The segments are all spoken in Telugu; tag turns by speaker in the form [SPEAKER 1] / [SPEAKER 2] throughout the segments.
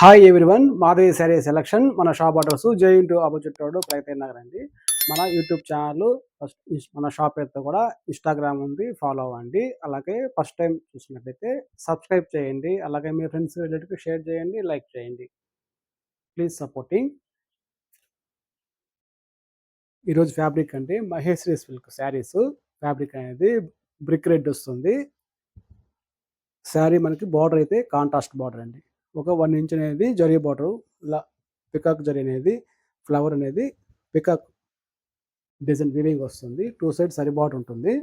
[SPEAKER 1] Hi everyone Madhavi sari selection మన shop address Jain to opposite road Prayatna Nagar అండి మన యూట్యూబ్ ఛానల్ ఫస్ట్ మన షాప్ పేరుతో కూడా ఇన్స్టాగ్రామ్ ఉంది. ఫాలో అవ్వండి. అలాగే ఫస్ట్ టైం చూసినట్లయితే సబ్స్క్రైబ్ చేయండి. అలాగే మీ ఫ్రెండ్స్ రిలేటివ్కి షేర్ చేయండి. లైక్ చేయండి. ప్లీజ్ సపోర్టింగ్ ఈరోజు ఫ్యాబ్రిక్ అంటే మహేశ్వరి సిల్క్ శారీస్ ఫ్యాబ్రిక్ అనేది బ్రిక్ రెడ్ వస్తుంది. శారీ మనకి బార్డర్ అయితే కాంట్రాస్ట్ బార్డర్ అండి. ఒక వన్ ఇంచ్ అనేది జరీ బార్డర్ ఇలా పికాక్ జరీ అనేది ఫ్లవర్ అనేది పికాక్ డిజైన్ వీవింగ్ వస్తుంది. టూ సైడ్ సరి బార్డర్ ఉంటుంది.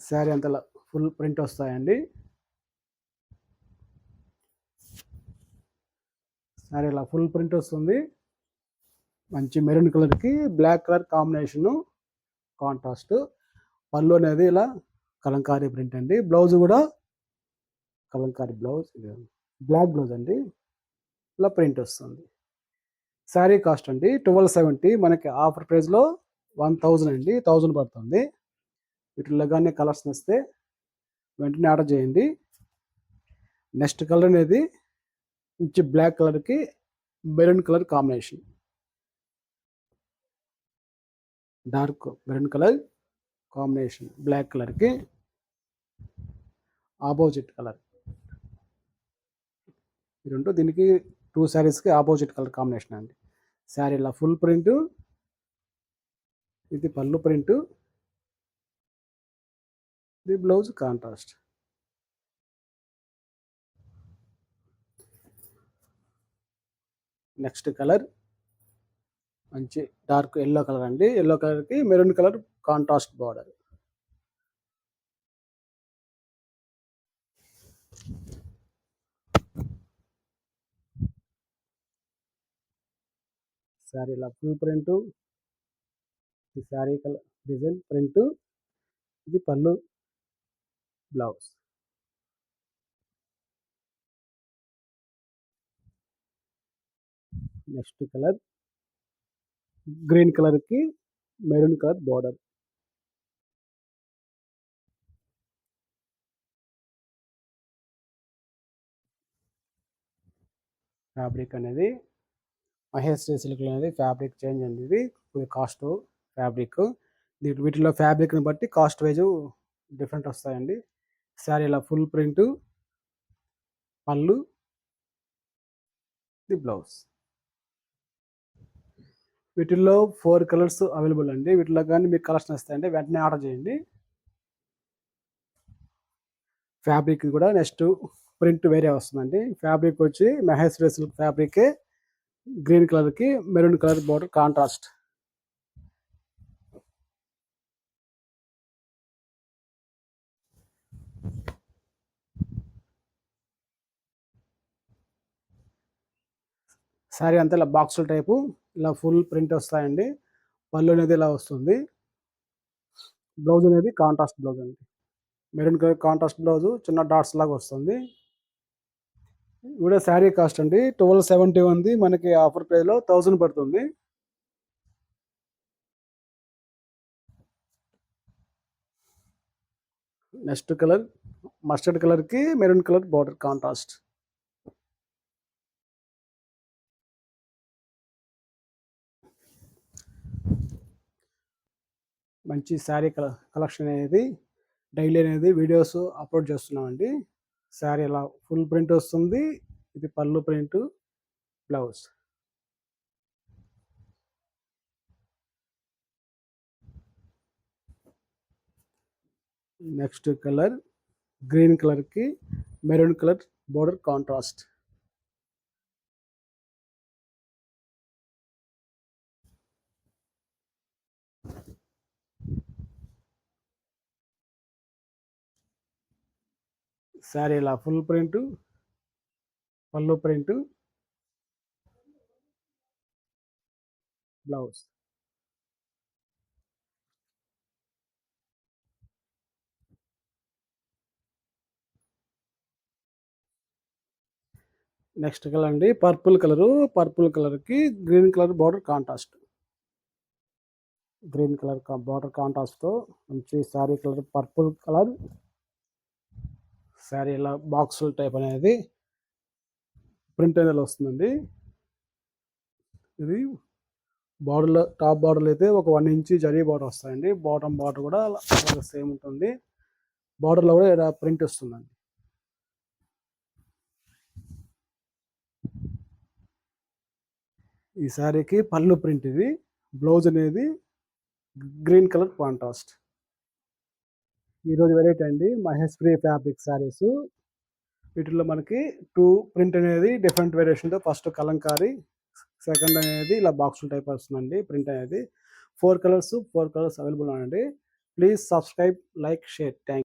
[SPEAKER 1] శారీ అంతలా ఫుల్ ప్రింట్ వస్తాయండి. శారీ ఇలా ఫుల్ ప్రింట్ వస్తుంది. మంచి మెరూన్ కలర్కి బ్లాక్ కలర్ కాంబినేషను కాంట్రాస్ట్. పళ్ళు అనేది ఇలా కలంకారీ ప్రింట్ అండి. బ్లౌజ్ కూడా కలంకారీ బ్లౌజ్ బ్లాక్ బ్లౌజ్ అండి. ఇలా ప్రింట్ వస్తుంది. శారీ కాస్ట్ అండి ట్వెల్వ్ సెవెంటీ. మనకి ఆఫర్ ప్రైస్లో వన్ థౌజండ్ అండి. థౌజండ్ పడుతుంది. వీటిలో కానీ కలర్స్ వస్తే వెంటనే ఆర్డర్ చేయండి. నెక్స్ట్ కలర్ అనేది మంచి బ్లాక్ కలర్కి maroon colour combination. Dark maroon colour combination black కలర్కి ఆపోజిట్ కలర్. ఈ రెండు దీనికి టూ శారీస్కి ఆపోజిట్ కలర్ కాంబినేషన్ అండి. శారీలో ఫుల్ ప్రింట్ ఇది పళ్ళు ప్రింట్ ఇది బ్లౌజ్ కాంట్రాస్ట్. నెక్స్ట్ కలర్ మంచి డార్క్ ఎల్లో కలర్ అండి. ఎల్లో కలర్కి మెరూన్ కలర్ కాంట్రాస్ట్ బార్డర్. శారీలో ఫుల్ ప్రింట్ ఇది శారీ కలర్ డిజైన్ ప్రింట్. ఇది పళ్ళు బ్లౌజ్. Next colour. గ్రీన్ కలర్కి మెరూన్ కలర్ బార్డర్. ఫ్యాబ్రిక్ అనేది మహేష్ సిల్క్ అనేది ఫ్యాబ్రిక్ చేంజ్ అండి ఇది కాస్ట్ ఫ్యాబ్రిక్ వీటిలో ఫ్యాబ్రిక్ని బట్టి కాస్ట్ వైజ్ డిఫరెంట్ వస్తాయండి. శారీలో ఫుల్ ప్రింట్ పళ్ళు ది బ్లౌజ్ వీటిల్లో ఫోర్ కలర్స్ అవైలబుల్ అండి. వీటిలో కానీ మీకు కలర్స్ వస్తాయండి వెంటనే ఆర్డర్ చేయండి. ఫ్యాబ్రిక్ కూడా నెక్స్ట్ ప్రింట్ వేరే వస్తుందండి. ఫ్యాబ్రిక్ వచ్చి మహేశ్వరి సిల్క్ ఫ్యాబ్రికే గ్రీన్ కలర్కి maroon colour border contrast. Sari అంతా ఇలా బాక్సుల టైపు ఇలా ఫుల్ ప్రింట్ వస్తాయండి. పళ్ళు అనేది ఇలా వస్తుంది. బ్లౌజ్ అనేది కాంట్రాస్ట్ బ్లౌజ్ అండి. మెరూన్ కలర్ కాంట్రాస్ట్ బ్లౌజ్ చిన్న డాట్స్ లాగా వస్తుంది. కూడా శారీ కాస్ట్ అండి. ట్వెల్వ్ సెవెంటీ ఉంది. మనకి ఆఫర్ ప్రైస్లో థౌజండ్ పడుతుంది. నెక్స్ట్ కలర్ మస్టర్డ్ కలర్కి మెరూన్ కలర్ బార్డర్ కాంట్రాస్ట్. మంచి శారీ కల కలెక్షన్ అనేది డైలీ అనేది వీడియోస్ అప్లోడ్ చేస్తున్నామండి. శారీ ఇలా ఫుల్ ప్రింట్ వస్తుంది. ఇది పళ్ళు print blouse. Next colour green కలర్కి maroon colour border contrast. Sari ఇలా ఫుల్ ప్రింట్? పళ్ళు ప్రింట్? బ్లౌజ్. నెక్స్ట్ కలర్ అండి పర్పుల్ కలరు. పర్పుల్ కలర్కి green colour border contrast. Green colour border కాంట్రాస్ట్తో మంచి sari colour purple colour sari ఇలా బాక్సుల టైప్ అనేది ప్రింట్ అనేది వస్తుందండి. ఇది బార్డర్లో టాప్ బార్డర్లు అయితే ఒక వన్ ఇంచ్ జరీ బార్డర్ వస్తాయండి. బాటమ్ బార్డర్ కూడా సేమ్ ఉంటుంది. బార్డర్లో కూడా ఇలా ప్రింట్ వస్తుందండి. ఈ శారీకి పళ్ళు ప్రింట్ ఇది. బ్లౌజ్ అనేది గ్రీన్ కలర్ కాంట్రాస్ట్. ఈరోజు వెరైటీ అండి. మహేష్ ఫ్రీ ఫ్యాబ్రిక్ శారీస్ వీటిలో మనకి టూ ప్రింట్ అనేది డిఫరెంట్ వేరియేషన్తో ఫస్ట్ కలంకారీ సెకండ్ అనేది ఇలా బాక్సులు టైప్ వస్తుందండి ప్రింట్ అనేది. Four colours four colours available అండి please subscribe like share thank